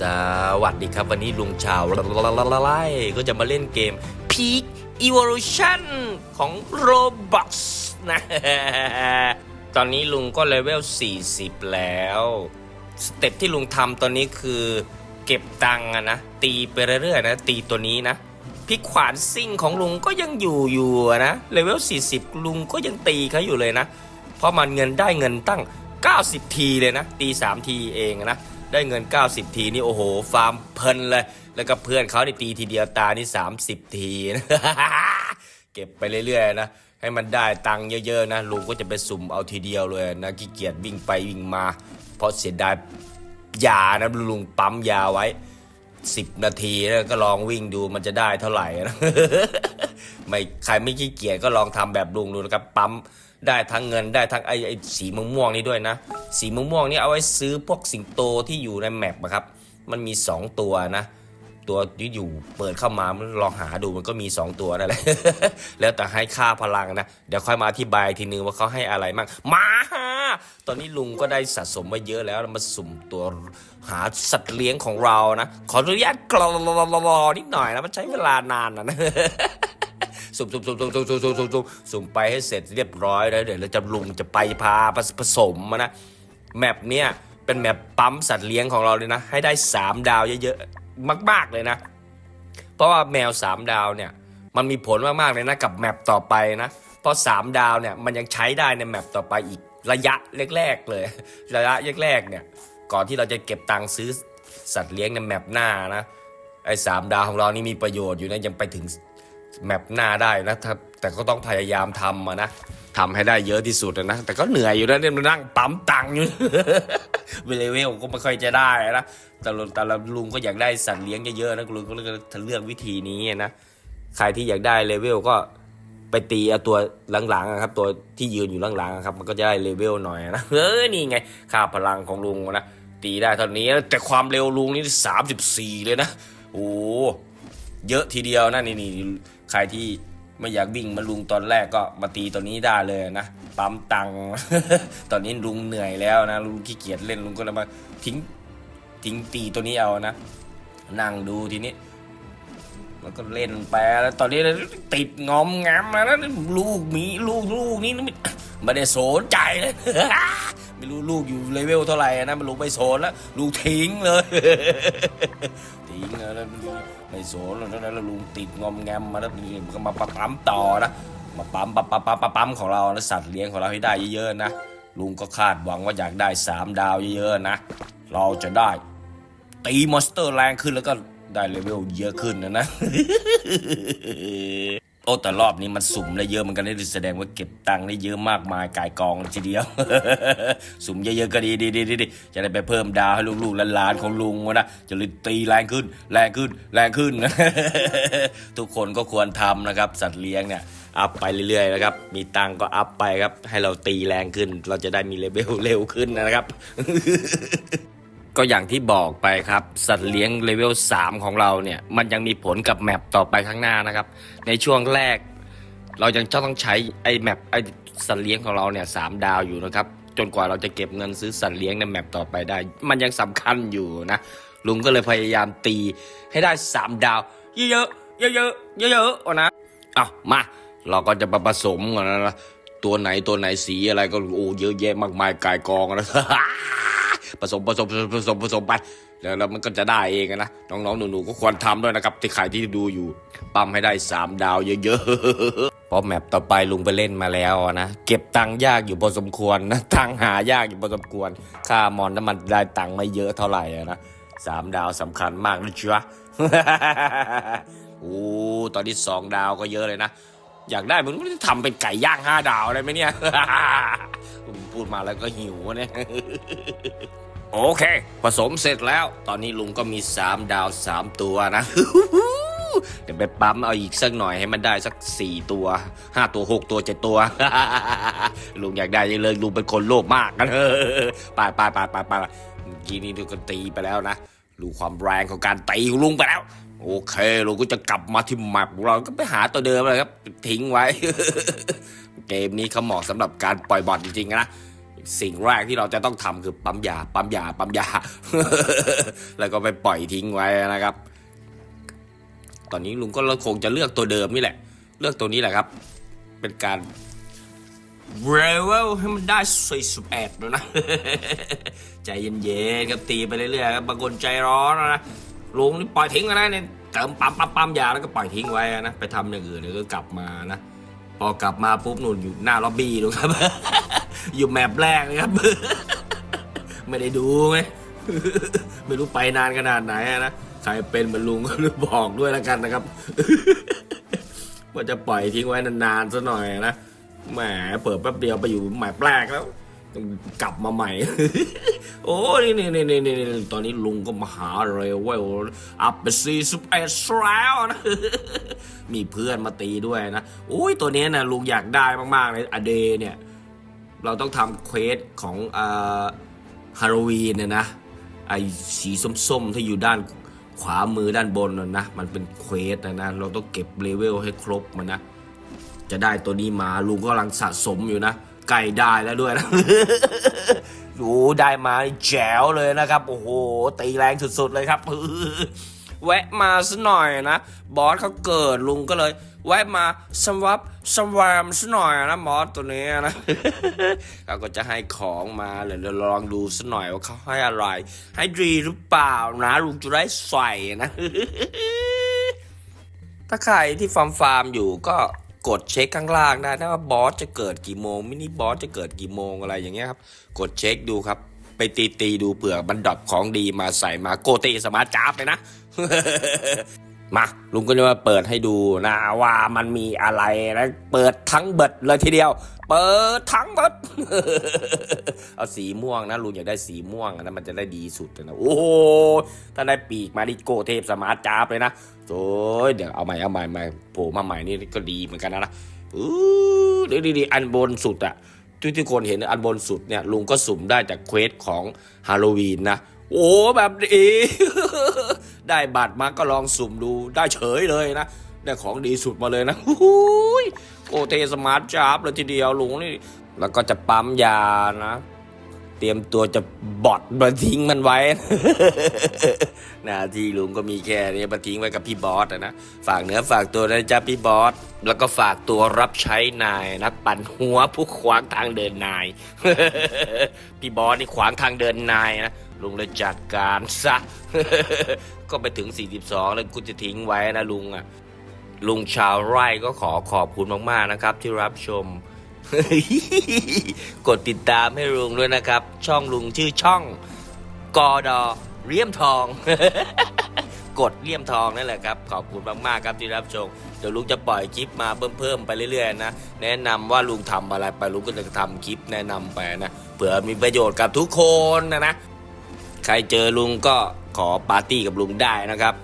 สวัสดีครับวันนี้ลุงชาวไล่ก็จะมาเล่นเกม Peak Evolution ของ Roblox นะ ตอนนี้ลุงก็เลเวล 40 แล้ว สเต็ปที่ลุงทำตอนนี้คือเก็บตังค์นะ ตีไปเรื่อยๆนะ ตีตัวนี้นะพี่ขวานซิ่งของลุงก็ยังอยู่อยู่นะเลเวล 40 ลุงก็ยังตีเขาอยู่เลยนะ เพราะมันเงินได้เงินตั้ง 90 ทีเลยนะ ตี 3 ทีเองนะ ได้เงิน 90 ทีนี่โอ้โห ฟาร์มเพลินเลย แล้วก็เพื่อนเขาได้ตีทีเดียวตานี่ 30 ทีนะเก็บไปเรื่อยๆนะให้มันได้ตังค์เยอะๆนะลุงก็จะไปสุ่มเอาทีเดียวเลยนะขี้เกียจวิ่งไปวิ่งมา เพราะเสียดายยานะลุงปั๊มยาไว้ 10 นาทีแล้วก็ลองวิ่งดูมันจะได้เท่าไหร่นะไม่ใครไม่ขี้เกียจก็ลองทำแบบลุงดูนะครับปั๊ม ได้ทั้งเงินได้ทั้งไอ้ไอ้สีม่วงนี่ด้วยนะ สีม่วงนี่เอาไว้ซื้อพวกสิงโตที่อยู่ในแมปอะครับ มันมี 2 ตัวนะ ตัวที่อยู่เปิดเข้ามาลองหาดูมันก็มี 2 ตัวนั่นแหละแล้วแต่ให้ค่าพลังนะ เดี๋ยวค่อยมาอธิบายทีนึงว่าเขาให้อะไรมั่งมาตอนนี้ลุงก็ได้สะสมมาเยอะแล้วมาสุ่มตัวหาสัตว์เลี้ยงของเรานะ ขออนุญาตกรอนิดหน่อยนะมันใช้เวลานานนะ สุ่มสุ่มสุ่มสุ่มสุ่มสุ่มสุ่มสุ่มสุ่มสุ่มไปให้เสร็จเรียบร้อยแล้วเดี๋ยวเราจะลุงจะไปพาผสมนะแมปเนี้ยเป็นแมปปั๊มสัตว์เลี้ยงของเราเลยนะ ให้ได้ 3 ดาวเยอะๆมาก ๆเลยนะ เพราะว่าแมว 3 ดาวเนี่ยมันมีผลมากๆเลยนะกับแมปต่อไปนะเพราะ 3 ดาวเนี่ยมันยังใช้ได้ในแมปต่อไปอีกระยะแรกๆเลย ระยะแรกๆเนี่ยก่อนที่เราจะเก็บตังค์ซื้อสัตว์เลี้ยงในแมปหน้านะไอ้สามดาวของเรานี่มีประโยชน์อยู่นะยังไปถึง แมปหน้าได้นะแต่ก็ต้องพยายามทำนะทำให้ได้เยอะที่สุดนะแต่ก็เหนื่อยอยู่นะเนี่ยมันนั่งปั๊มตังค์อยู่เวลเวลก็ไม่ค่อยจะได้นะแต่ละแต่ละลุงก็อยากได้สัตว์เลี้ยงเยอะๆนะลุงก็เลยเลือกวิธีนี้นะใครที่อยากได้เลเวลก็ไปตีเอาตัวหลังๆครับ ตัวที่ยืนอยู่หลังๆครับ มันก็จะได้เลเวลหน่อยนะเออนี่ไงค่าพลังของลุงนะตีได้เท่านี้แต่ความเร็วลุงนี่สามสิบสี่เลยนะโอ้ เยอะทีเดียวนะนี่นี่ใครที่ไม่อยากวิ่งมาลุงตอนแรกก็มาตีตัวนี้ได้เลยนะปั๊มตัง ตอนนี้ลุงเหนื่อยแล้วนะลุงขี้เกียจเล่นลุงก็เลยมาทิ้งทิ้งตีตัวนี้เอานะ นั่งดูทีนี้แล้วก็เล่นไปแล้วตอนนี้ติดงอมแงมมาแล้วลูกมีลูกลูกนี่ ไม่ได้สนใจเลยไม่รู้ลูกอยู่เลเวลเท่าไหร่นะมันลูกไม่สนแล้วลูกทิ้งเลยทิ้งแล้วไม่สนแล้วแล้วลุงติดงอมแงมมาแล้วก็มาปั๊มต่อนะมาปั๊มปั๊มปั๊มปั๊มปั๊มปั๊มของเราแล้วสัตว์เลี้ยงของเราให้ได้เยอะๆนะลุงก็คาดหวังว่าอยากได้สามดาวเยอะๆนะเราจะได้ตีมอนสเตอร์แรงขึ้นแล้วก็ได้เลเวลเยอะขึ้นนะนะ โอ้แต่รอบนี้มันสุ่มได้เยอะเหมือนกันนี่แสดงว่าเก็บตังค์ได้เยอะมากมายกายกองทีเดียว สุ่มเยอะๆก็ดีดีดีดีจะได้ไปเพิ่มดาวให้ลูกๆหลานๆของลุงวะนะจะเลยตีแรงขึ้น แรงขึ้น แรงขึ้น ทุกคนก็ควรทำนะครับ สัตว์เลี้ยงเนี่ยอัพไปเรื่อยๆนะครับ มีตังค์ก็อัพไปครับ ให้เราตีแรงขึ้น เราจะได้มีเลเวลเร็วขึ้นนะครับ ก็อย่างที่บอกไปครับ สัตว์เลี้ยงเลเวล 3 ของเราเนี่ย มันยังมีผลกับแมปต่อไปข้างหน้านะครับ ในช่วงแรก เรายังจะต้องใช้ไอ้แมปไอ้สัตว์เลี้ยงของเราเนี่ยสามดาวอยู่นะครับ จนกว่าเราจะเก็บเงินซื้อสัตว์เลี้ยงในแมปต่อไปได้ มันยังสำคัญอยู่นะ ลุงก็เลยพยายามตีให้ได้สามดาว เยอะๆเยอะๆเยอะๆนะเอามา เราก็จะผสมกันนะตัวไหนตัวไหนสีอะไรก็โอ้เยอะแยะมากมายกายกองนะ ผสมผสมผสมผสมผสมไปแล้วแล้วมันก็จะได้เองนะน้องๆหนูๆก็ควรทำด้วยนะครับที่ใครที่ดูอยู่ปั๊มให้ได้สามดาวเยอะๆเพราะแมปต่อไปลุงไปเล่นมาแล้วนะเก็บตังค์ยากอยู่พอสมควรนะตังค์หายากอยู่พอสมควร ค่ามอนน้ำมันได้ตังค์ไม่เยอะเท่าไหร่นะสามดาวสำคัญมากนะจ๊ะโอ้ตอนนี้สองดาวก็เยอะเลยนะ อยากได้มันจะทำเป็นไก่ย่างห้าดาวได้ไหมเนี่ย พูดมาแล้วก็หิวเนี่ยโอเค ผสมเสร็จแล้ว ตอนนี้ลุงก็มี3ดาว3ตัวนะเดี๋ยวไปปั๊มเอาอีกสักหน่อยให้มันได้สัก4ตัว5ตัว6ตัว7ตัว ลุงอยากได้เลยลุงเป็นคนโลภมากกันไปไปไปไปไปเมื่อกี้นี้ดูกันตีไปแล้วนะดูความแรงของการตีของลุงไปแล้ว โอเคลุงก็จะกลับมาที่แมปของเราก็ไปหาตัวเดิมเลยครับ ทิ้งไว้ เกมนี้เขาเหมาะสำหรับการปล่อยบอลจริงๆนะสิ่งแรกที่เราจะต้องทำคือปั๊มยาปั๊มยาปั๊มยา แล้วก็ไปปล่อยทิ้งไว้นะครับ ตอนนี้ลุงก็คงจะเลือกตัวเดิมนี่แหละ เลือกตัวนี้แหละครับ เป็นการเรเวลให้มันได้41แล้วนะ ใจเย็นๆครับตีไปเรื่อยๆครับบางคนใจร้อนนะ ลุงนี่ปล่อยทิ้งไว้นะเนี่ยเติมปั๊มปั๊มปั๊มยาแล้วก็ปล่อยทิ้งไว้นะไปทำอย่างอื่นเดี๋ยวก็กลับมานะพอกลับมาปุ๊บนุ่นอยู่หน้าล็อบบี้ดูครับ อยู่แมปแรกเลยครับ ไม่ได้ดูไงไม่รู้ไปนานขนาดไหนนะใครเป็นเหมือนลุงก็บอกด้วยแล้วกันนะครับว่าจะปล่อยทิ้งไว้นานๆซะหน่อยนะแหมเปิดแป๊บเดียวไปอยู่แมปแรกแล้ว กลับมาใหม่ โอ้นี่นี่นี่นี่นี่ตอนนี้ลุงก็มาหาเรเวลอัพไปสี่สิบเอ็ดแล้วนะมีเพื่อนมาตีด้วยนะอุ้ยตัวนี้นะลุงอยากได้มากๆเลยอเดเนี่ย เราต้องทำเควสของอ่อฮาโลวีนเนี่ยนะไอ้สีส้มๆที่อยู่ด้านขวามือด้านบนนะนะ มันเป็นเควสนะนะเราต้องเก็บเลเวลให้ครบมันนะ จะได้ตัวนี้มาลุงก็กำลังสะสมอยู่นะ ใกล้ได้แล้วด้วยนะดูได้มาแจ๋วเลยนะครับ โอ้โห ตีแรงสุดๆเลยครับแวะมาซะหน่อยนะ บอสเขาเกิดลุงก็เลย แวะมาสวับสวามซะหน่อยนะบอสตัวนี้นะเขาก็จะให้ของมาเดี๋ยวเราลองดูซะหน่อยว่าเขาให้อะไร ให้ดีหรือเปล่านะลุงจะได้ใส่นะ ถ้าใครที่ฟาร์มฟาร์มอยู่ก็ กดเช็คข้างล่างได้นะว่าบอสจะเกิดกี่โมงมินิบอสจะเกิดกี่โมงอะไรอย่างเงี้ยครับ กดเช็คดูครับ ไปตีตีดูเผื่อมันดรอปของดีมาใส่มาโกเตสมาร์ทจ้าบเลยนะ มาลุงก็จะมาเปิดให้ดูนะว่ามันมีอะไรนะเปิดทั้งเบิดเลยทีเดียว เปิดทั้งเบิด เอาสีม่วงนะลุงอยากได้สีม่วงนะมันจะได้ดีสุดนะโอ้โหถ้าได้ปีกมาดิโกเทพสมาร์ทจ้าบเลยนะโอ้ยเดี๋ยวเอาใหม่เอาใหม่ใหม่โผล่มาใหม่นี่ก็ดีเหมือนกันนะนะอู้ดีดีดีอันบนสุดอะที่ที่คนเห็นอันบนสุดเนี่ยลุงก็สุ่มได้จากเควสของฮาโลวีนนะโอ้แบบดี ได้บัตรมาก็ลองสุ่มดูได้เฉยเลยนะได้ของดีสุดมาเลยนะหูยโกเทสมาร์ทจาบเลยทีเดียวลุงนี่แล้วก็จะปั๊มยานะ เตรียมตัวจะบอดมาทิ้งมันไว้หน้าที่ลุงก็มีแค่นี้มาทิ้งไว้กับพี่บอสนะฝากเนื้อฝากตัวนะจ๊ะพี่บอสแล้วก็ฝากตัวรับใช้นายนะปั่นหัวผู้ขวางทางเดินนาย พี่บอสนี่ขวางทางเดินนายนะ ลุงเลยจัดการซะ ก็ไปถึง 42 แล้วกูจะทิ้งไว้นะลุงอะ ลุงชาวไร่ก็ขอขอบคุณมากๆนะครับ ที่รับชม กดติดตามให้ลุงด้วยนะครับ ช่องลุงชื่อช่องกอดอเลี่ยมทอง กดเลี่ยมทองนั่นแหละครับ ขอบคุณมากๆครับที่รับชม เดี๋ยวลุงจะปล่อยคลิปมาเพิ่มๆไปเรื่อยๆนะ แนะนำว่าลุงทำอะไรไปลุงก็จะทำคลิปแนะนำไปนะ เผื่อมีประโยชน์กับทุกคนนะนะ ใครเจอลุงก็ขอปาร์ตี้กับลุงได้นะครับ